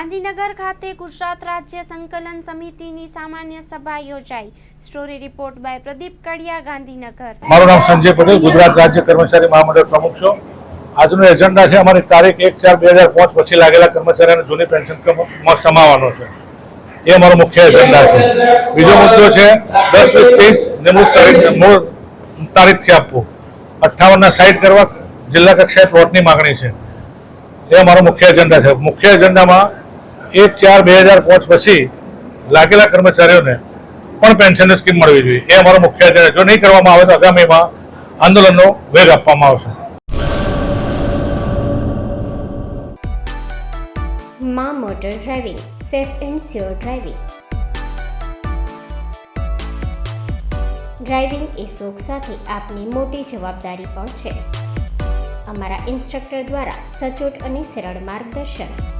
ગાંધીનગર ખાતે ગુજરાત રાજ્ય સંકલન સમિતિની સામાન્ય સભા યોજાઈ. સ્ટોરી રિપોર્ટ બાય પ્રદીપ કડિયા, ગાંધીનગર. મારું નામ સંજય પટેલ, ગુજરાત રાજ્ય કર્મચારી મહામંડળ પ્રમુખ છું. આજનો એજન્ડા છે અમારી તારીખ એક ચાર બે હજાર પાંચ પછી લાગેલા કર્મચારીઓને જૂની પેન્શન ક્રમમાં સમાવવાનો છે. એ અમારો મુખ્ય એજન્ડા છે. બીજો મુદ્દો છે, દસ વીસ ત્રીસ નિમણૂક તારીખ મૂળ તારીખથી આપવું. અઠ્ઠાવનના સાઈડ કરવા જિલ્લા કક્ષાએ પ્લોટની માગણી છે. એ અમારો મુખ્ય એજન્ડા છે. મુખ્ય એજન્ડામાં એક ચાર બે હજાર પાંચ પછી લાગેલા કર્મચારીઓને પણ પેન્શનની સ્કીમ મળવી જોઈએ. એ અમારો મુખ્ય એજન્ડા જો નહીં કરવામાં આવે તો આગામીમાં આંદોલનનો વેગ આપવામાં આવશે. મા motor driving. Safe and sure driving. Driving એ શોખ સાથે આપની મોટી જવાબદારી પણ છે. અમારા ઇન્સ્ટ્રક્ટર દ્વારા સચોટ અને સરળ માર્ગદર્શન.